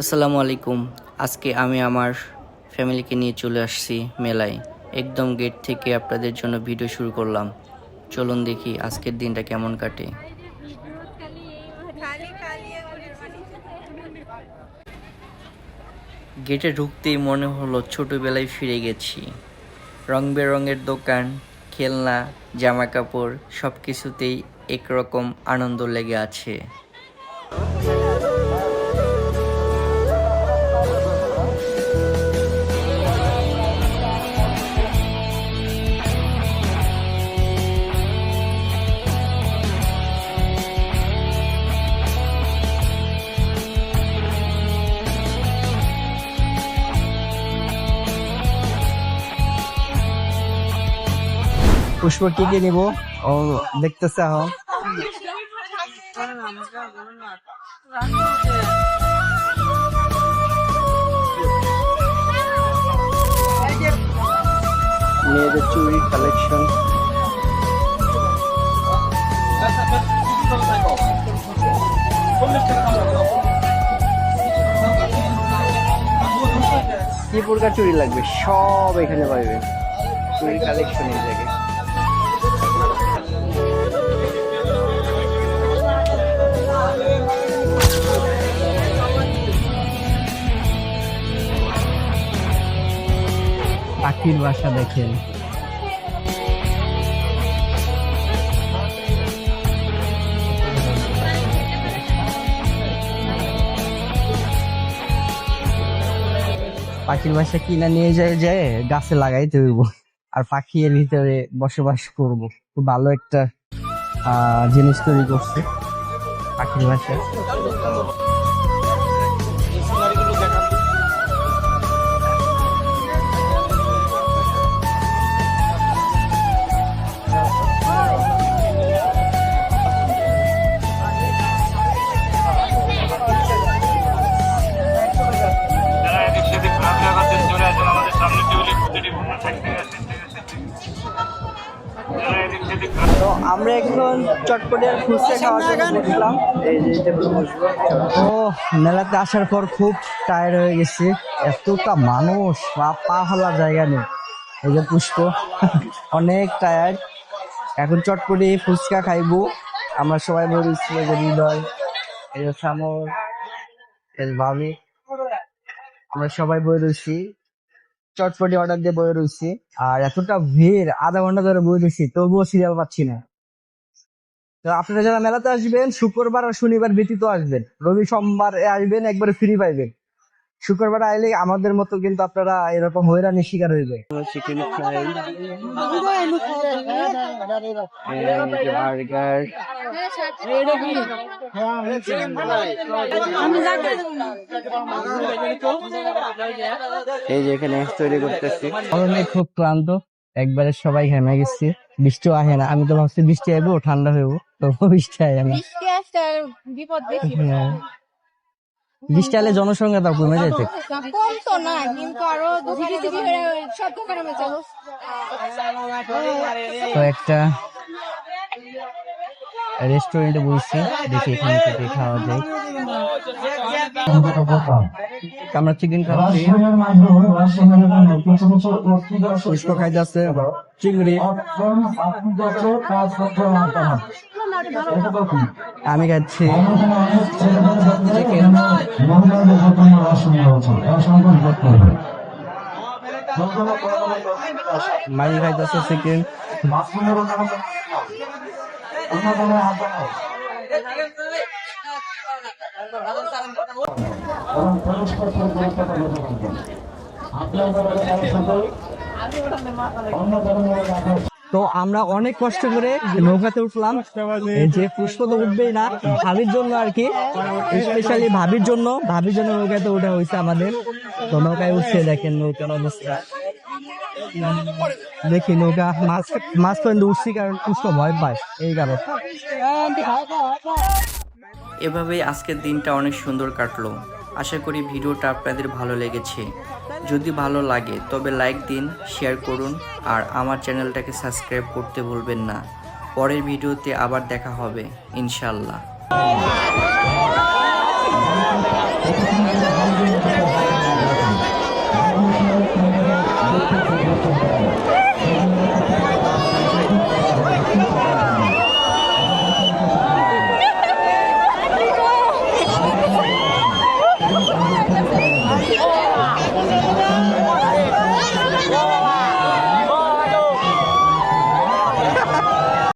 আসসালামু আলাইকুম। আজকে আমি আমার ফ্যামিলিকে নিয়ে চলে আসছি মেলায়। একদম গেট থেকে আপনাদের জন্য ভিডিও শুরু করলাম। চলুন দেখি আজকের দিনটা কেমন কাটে। গেটে ঢুকতেই মনে হলো ছোটবেলায় ফিরে গেছি। রং বেরঙের দোকান, খেলনা জামা কাপড় সব কিছুতেই একরকম আনন্দ লেগে আছে। পুষ্প কি কি নিব? ও, দেখতেছে আহ। মেয়েদের চুরি কালেকশন কি প্রকার চুরি লাগবে? সব এখানে পাইবে। চুরি কালেকশন এই জায়গায়। পাখির বাসা দেখেন। পাখির বাসা কিনা নিয়ে যায় যায় গাছে লাগাইতে হইব। আর পাখি এর ভিতরে বসবাস করব। খুব ভালো একটা জিনিস তৈরি করছে পাখির বাসা। তো আমরা এখন চটপটিয়ার ফুচকা খাওয়ার জন্য বসলাম। এই যে ও, মেলাতে আসার পর খুব টায়ার্ড হয়ে গেছি। এতটা মানুষ পা পা হলার জায়গা নেই। এই যে পুষ্প, অনেক টায়ার্ড এখন চটপটি ফুচকা খাইবো। আমরা সবাই বলেছি, এই যে হৃদয়, এই যে সামর এই ভাবি। আমরা সবাই বই রয়েছি চটপটি অর্ডার দিয়ে বয়ে রয়েছি আর এতটা ভিড়, আধা ঘণ্টা ধরে বয়ে রয়েছি তবুও সিরিয়াল পাচ্ছি না। তো আপনারা যারা মেলাতে আসবেন, শুক্রবার আর শনিবার ব্যতীত আসবেন। রবি সোমবার আসবেন, একবারে ফ্রি পাইবেন। শুক্রবার আইলে আমাদের মতো কিন্তু আপনারা এরকম হয়রানির শিকার হইবে। এই যে এখানে তৈরি করতেছি। গরমে খুব ক্লান্ত একবারে সবাই ঘেমে গেছি। বৃষ্টিও আহে না আমি তো ভাবছি বৃষ্টি আইবো ঠান্ডা হইব তো বৃষ্টি আহে না। বৃষ্টি আসতে বিপদ বেশি। আলে জনসংখ্যা কমে যাইতে। কম তো না কিন্তু আরও সব দোকানে তো একটা রেস্টুরেন্টে বসছি দেখি এখান থেকে খাওয়া যায়। আমরা চিকেন খাচ্ছি পুষ্প খাইতেছে চিংড়ি। আমি খাচ্ছি। চিকেন খাইতেছে চিকেন। তো আমরা অনেক কষ্ট করে নৌকাতে উঠলাম। যে পুষ্প তো উঠবেই না, ভাবির জন্য আর কি। স্পেশালি ভাবির জন্য। ভাবির জন্য নৌকাতে উঠা হয়েছে আমাদের। তো নৌকায় উঠছে, দেখেন নৌকার অবস্থা। দেখি নৌকা মাছ মাছ পর্যন্ত উঠছি কারণ পুষ্প ভয় পায়, এই কারণে। এভাবেই আজকের দিনটা অনেক সুন্দর কাটলো। আশা করি ভিডিওটা আপনাদের ভালো লেগেছে। যদি ভালো লাগে, তবে লাইক দিন শেয়ার করুন, আর আমার চ্যানেলটাকে সাবস্ক্রাইব করতে ভুলবেন না। পরের ভিডিওতে আবার দেখা হবে ইনশাল্লাহ